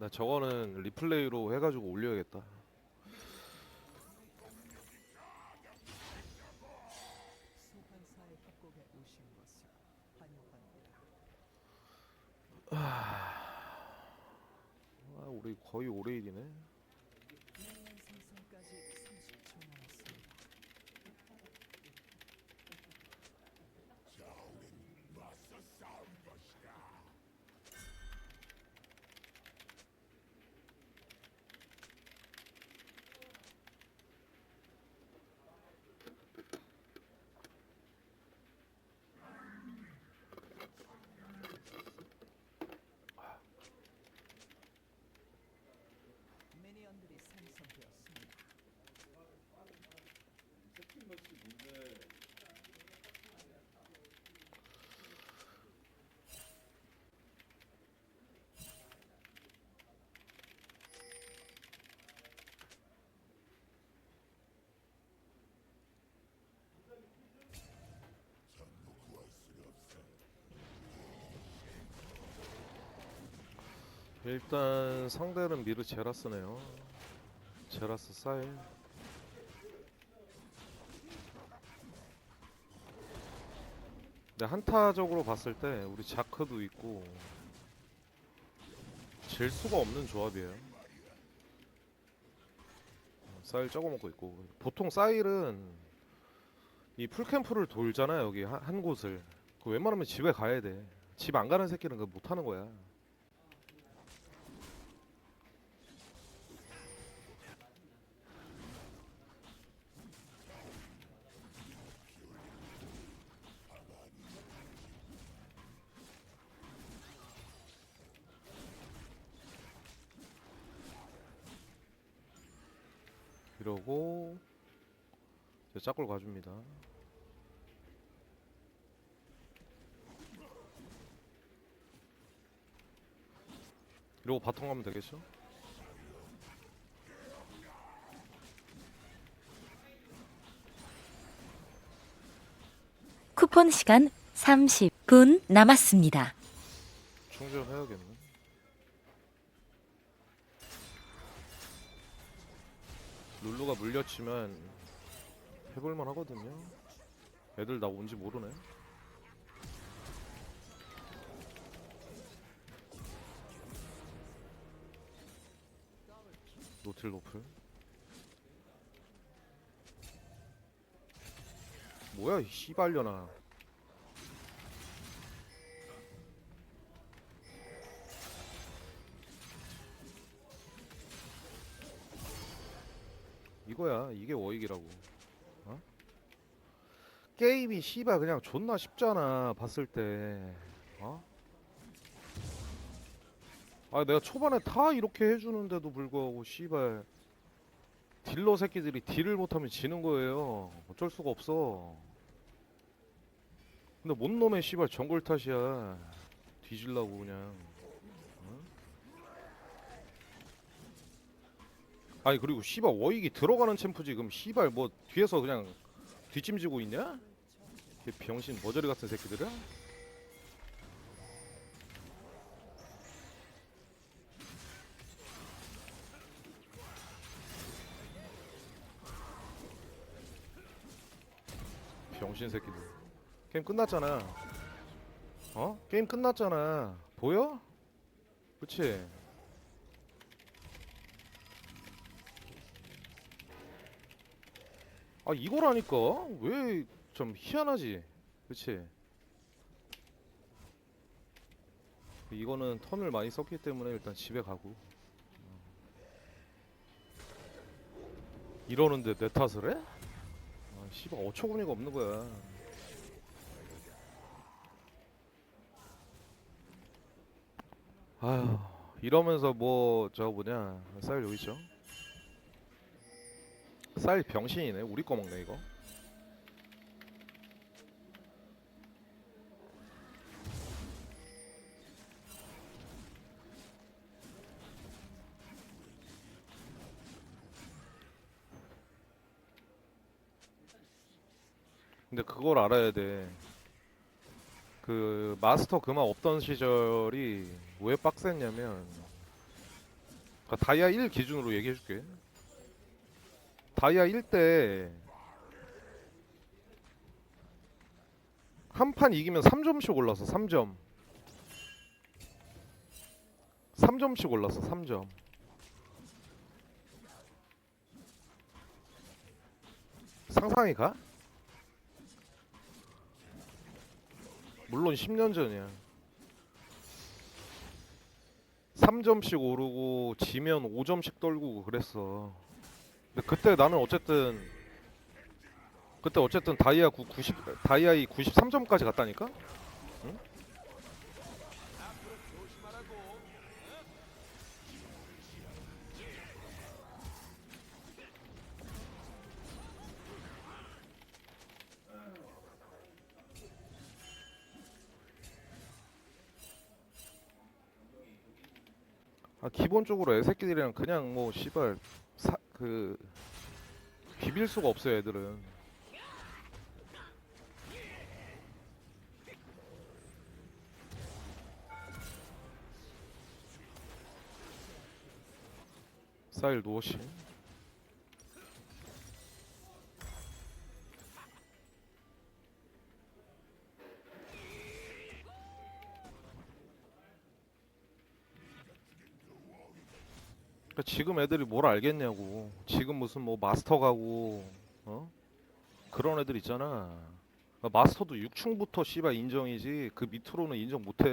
나 저거는 리플레이로 해가지고 올려야겠다. 아, 우리 거의 오레일이네. 미니언 생성까지 30초 남았습니다. 미니언들이 생성되었습니다. 일단 상대는 미르 제라스네요. 제라스 사일. 근데 한타적으로 봤을 때 우리 자크도 있고 질 수가 없는 조합이에요. 사일 적어 먹고 있고 보통 사일은 이 풀캠프를 돌잖아 여기 한, 한 곳을. 그 웬만하면 집에 가야 돼. 집 안 가는 새끼는 그거 못 하는 거야. 이러고 이제 짝골 가줍니다. 이러고 바통 가면 되겠죠? 쿠폰 시간 30분 남았습니다. 충전해야겠네. 룰루가 물려치면 해볼만 하거든요. 애들 나 온지 모르네. 노틸 노플. 뭐야 이 씨발려나. 이거야. 이게 워익이라고. 어? 게임이 씨발 그냥 존나 쉽잖아 봤을 때. 어? 아 내가 초반에 다 이렇게 해주는데도 불구하고 씨발 딜러 새끼들이 딜을 못하면 지는 거예요. 어쩔 수가 없어. 근데 뭔 놈의 씨발 정글 탓이야. 뒤질라고 그냥 아니 그리고 씨발 워익이 들어가는 챔프 지금 씨발 뭐 뒤에서 그냥 뒷짐지고 있냐? 이 병신 머저리 같은 새끼들아? 병신 새끼들 게임 끝났잖아 어? 게임 끝났잖아 보여? 그치? 아 이거라니까? 왜 좀 희한하지? 그치? 이거는 턴을 많이 썼기 때문에 일단 집에 가고. 이러는데 내 탓을 해? 아 씨발 어처구니가 없는 거야. 아휴 이러면서 뭐 저거 뭐냐? 쌀 여기 있죠 쌀 병신이네. 우리 거 먹네 이거. 근데 그걸 알아야 돼. 그 마스터 그만 없던 시절이 왜 빡셌냐면 그러니까 다이아 1 기준으로 얘기해 줄게. 다이아 1때한판 이기면 3점씩 올랐어. 3점. 3점씩 올랐어. 3점. 상상이 가? 물론 10년 전이야. 3점씩 오르고 지면 5점씩 떨구고 그랬어. 근데 그때 나는 어쨌든 그때 어쨌든 다이아 9, 90 다이아이 93점까지 갔다니까? 응? 아 기본적으로 애새끼들이랑 그냥 뭐 씨발 사, 그 비빌 수가 없어요 애들은. 사일 노시 그러니까 지금 애들이 뭘 알겠냐고. 지금 무슨 뭐 마스터 가고 어? 그런 애들 있잖아. 마스터도 6충부터 씨발 인정이지 그 밑으로는 인정 못해.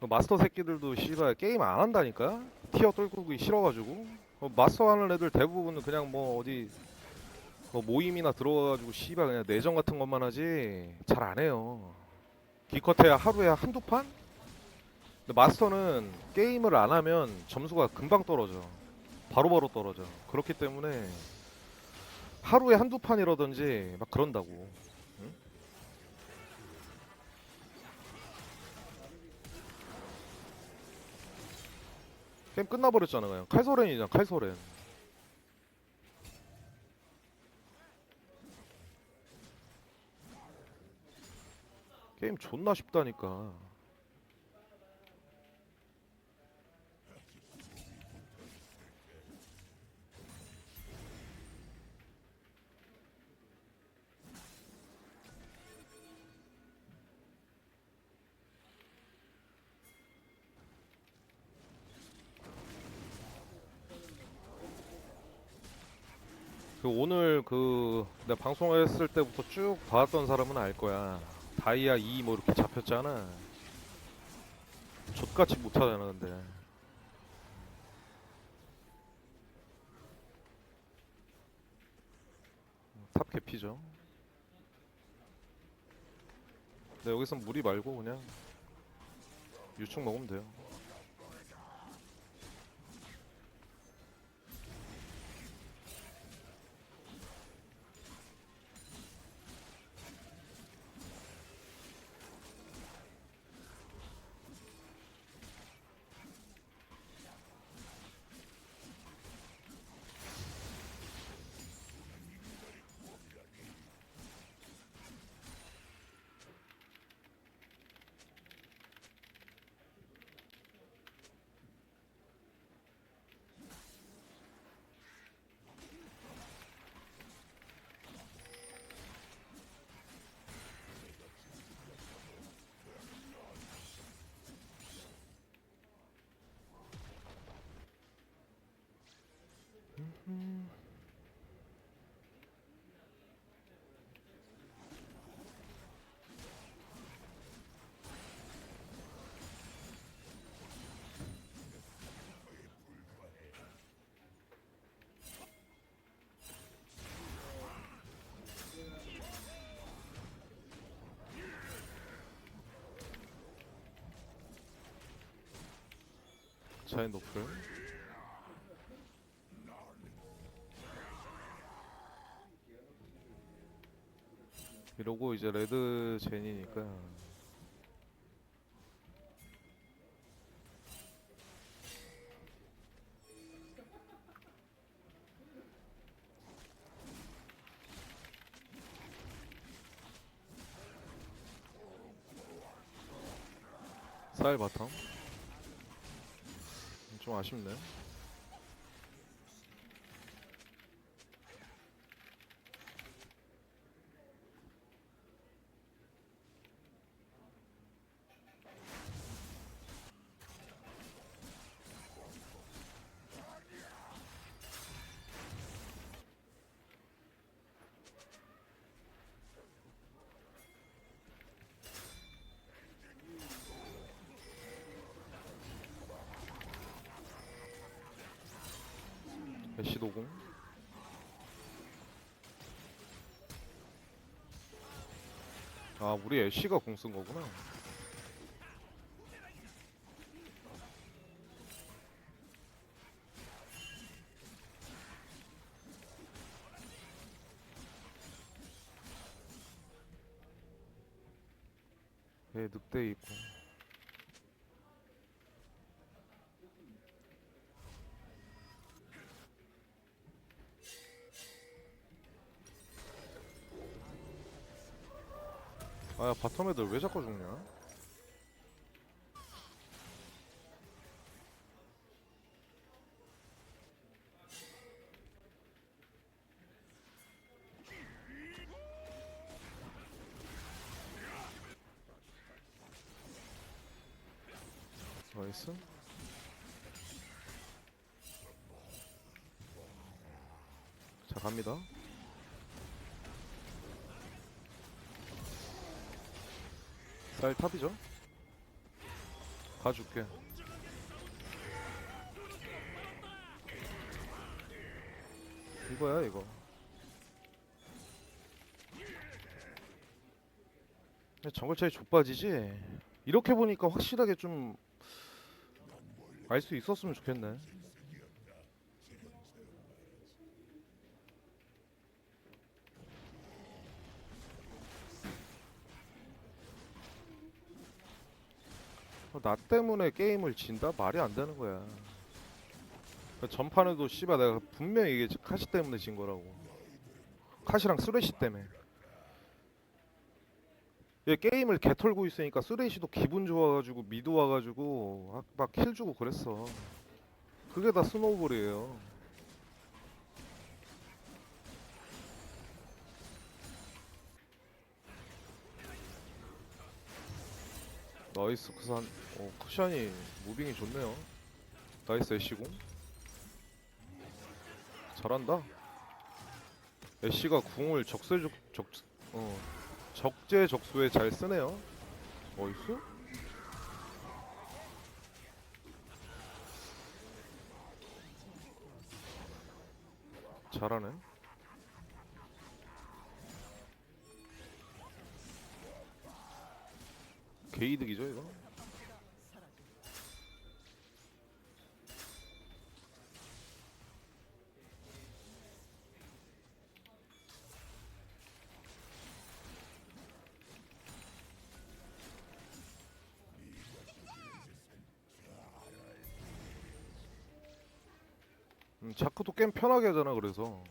그 마스터 새끼들도 씨발 게임 안 한다니까. 티어 떨구기 싫어가지고. 어, 마스터 하는 애들 대부분은 그냥 뭐 어디 뭐 모임이나 들어가가지고 씨발 그냥 내전 같은 것만 하지 잘 안 해요. 기껏해야 하루에 한두 판? 근데 마스터는 게임을 안 하면 점수가 금방 떨어져. 바로 바로 떨어져. 그렇기 때문에 하루에 한두 판이라든지 막 그런다고. 응? 게임 끝나버렸잖아 그냥. 칼소렌이잖아 칼소렌. 게임 존나 쉽다니까. 오늘 그 내가 방송했을 때부터 쭉 봐왔던 사람은 알 거야. 다이아 2 뭐 이렇게 잡혔잖아. 족같이 못하잖아 근데. 탑 개피죠. 근데 여기서 무리 말고 그냥 유충 먹으면 돼요. 차이 높을. 이러고 이제 레드 젠이니까 쌀 바텀 좀 아쉽네. 애쉬 노공. 아, 우리 애쉬가 공 쓴 거구나. 예, 늑대 있고. 아야 바텀 애들 왜 자꾸 죽냐? 나이스 자 갑니다 쌀 탑이죠? 가줄게. 이거야 이거. 정글 차이 좁아지지. 이렇게 보니까 확실하게 좀 알 수 있었으면 좋겠네. 나 때문에 게임을 진다? 말이 안 되는 거야. 그 전판에도 씨발 내가 분명히 이게 카시 때문에 진 거라고. 카시랑 쓰레쉬 때문에. 얘 게임을 개 털고 있으니까 쓰레쉬도 기분 좋아가지고 미드 와가지고 막 킬 주고 그랬어. 그게 다 스노우볼이에요. 나이스 쿠산 어 쿠션이 무빙이 좋네요. 나이스 애쉬공. 잘한다. 애쉬가 궁을 적세 적 적, 어, 적재적소에 잘 쓰네요. 어이스? 잘하네 개이득이죠 이거? 음, 자크도 게임 편하게 하잖아 그래서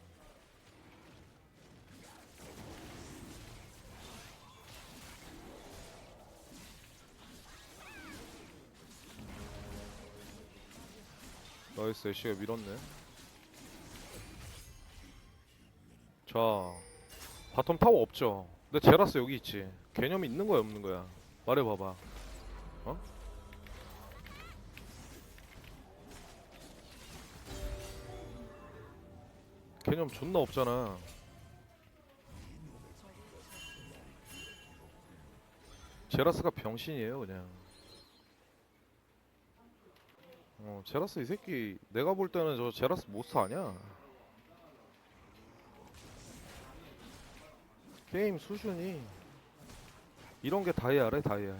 나이스 애쉬가 밀었네. 자 바텀 타워 없죠. 근데 제라스 여기 있지. 개념이 있는 거야 없는 거야? 말해봐봐. 어? 개념 존나 없잖아. 제라스가 병신이에요 그냥 어, 제라스 이 새끼 내가 볼 때는 저 제라스 모스 아니야. 게임 수준이 이런 게 다이아래 다이아.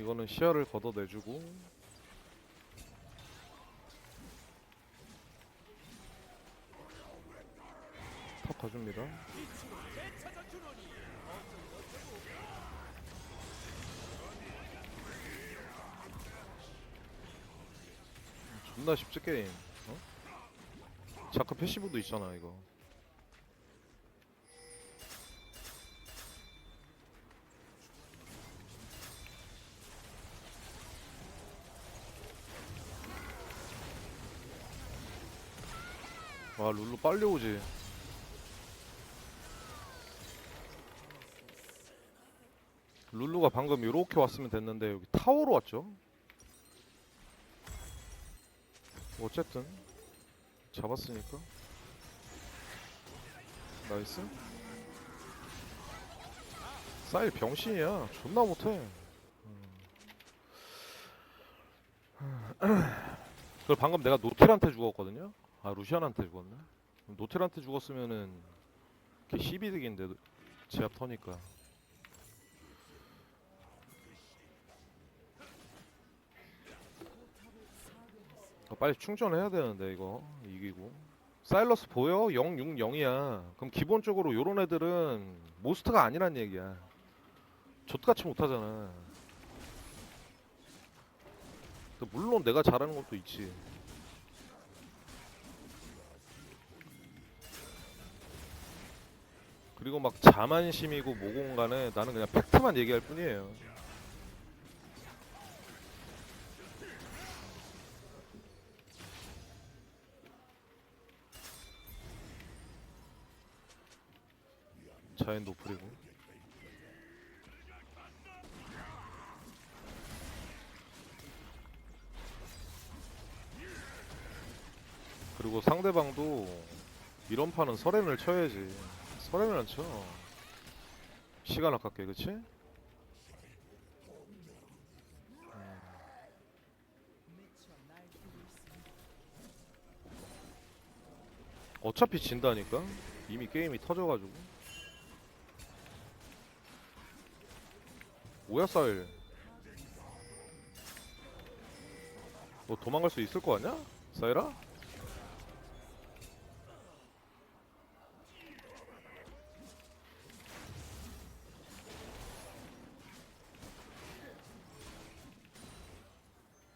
이거는 시야를 걷어내주고 탑 가줍니다. 존나 쉽지 게임. 어? 자크 패시브도 있잖아 이거. 와 룰루 빨리 오지. 룰루가 방금 이렇게 왔으면 됐는데 여기 타워로 왔죠. 어쨌든 잡았으니까 나이스. 사일 병신이야. 존나 못해. 그걸 방금 내가 노텔한테 죽었거든요. 아 루시안한테 죽었네. 노텔한테 죽었으면은 걔 12득인데 제압 터니까. 어, 빨리 충전해야 되는데 이거 이기고. 사일러스 보여? 060이야. 그럼 기본적으로 요런 애들은 모스트가 아니란 얘기야. 족같이 못하잖아. 물론 내가 잘하는 것도 있지. 그리고 막 자만심이고 모공간에 나는 그냥 팩트만 얘기할 뿐이에요. 자연 노플이고. 그리고 상대방도 이런 판은 설렌을 쳐야지. 안 쳐. 시간 아깝게, 그치? 음. 어차피 진다니까? 이미 게임이 터져가지고. 뭐야, 사일? 너 도망갈 수 있을 거 아니야? 사일아?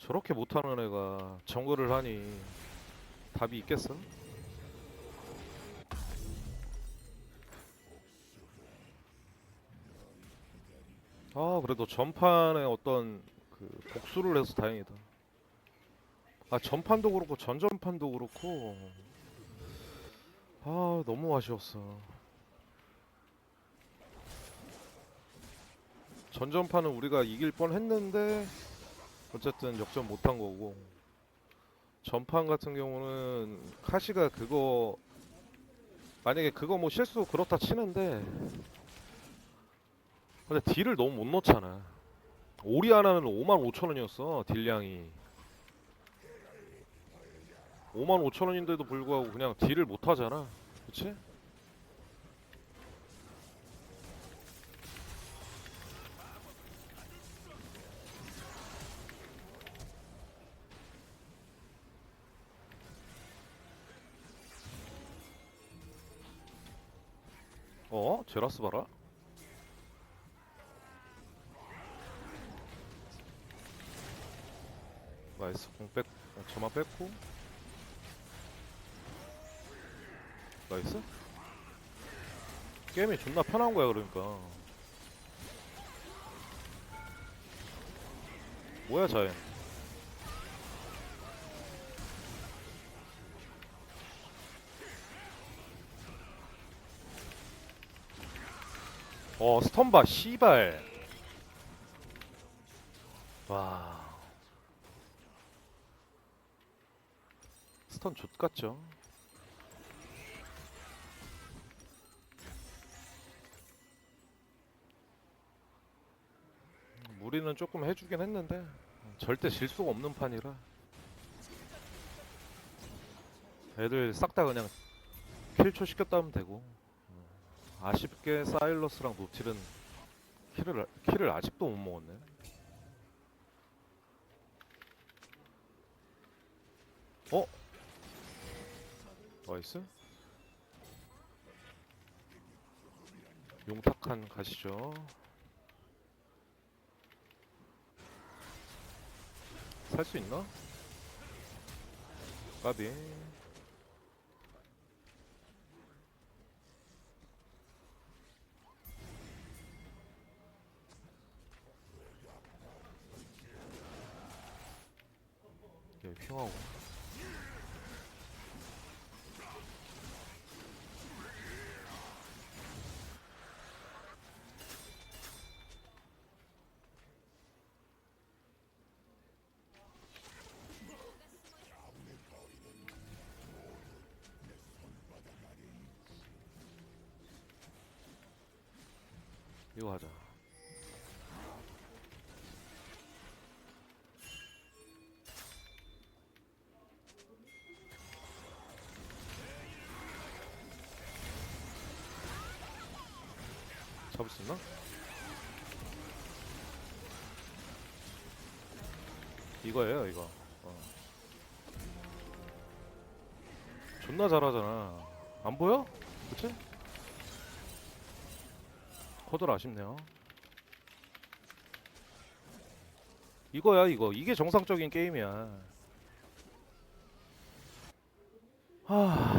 저렇게 못하는 애가 정글을 하니 답이 있겠어? 아 그래도 전판에 어떤 그 복수를 해서 다행이다. 아 전판도 그렇고 전전판도 그렇고 아 너무 아쉬웠어. 전전판은 우리가 이길 뻔했는데 어쨌든 역전 못한 거고 전판 같은 경우는 카시가 그거 만약에 그거 뭐 실수 그렇다 치는데 근데 딜을 너무 못 넣잖아. 오리 하나는 5만 5천 원이었어 딜량이. 5만 5천 원인데도 불구하고 그냥 딜을 못 하잖아. 그치? 어? 제라스 봐라. 나이스 공 뺐, 어, 저만 뺐고 나이스 게임이 존나 편한 거야 그러니까 뭐야 자연 어 스턴바 씨발. 와. 스턴 좆같죠? 무리는 조금 해주긴 했는데 절대 질 수가 없는 판이라. 애들 싹 다 그냥 킬초 시켰다 하면 되고. 음, 아쉽게 사일러스랑 노틸은 키를, 키를 아직도 못 먹었네. 어? 나이스. 용탁한 가시죠. 살 수 있나? 까비. 핑하고. 이거 하자 잡을 수 있나? 이거예요 이거 어. 존나 잘하잖아 안 보여? 그치? 거들 아쉽네요 이거야 이거 이게 정상적인 게임이야 하...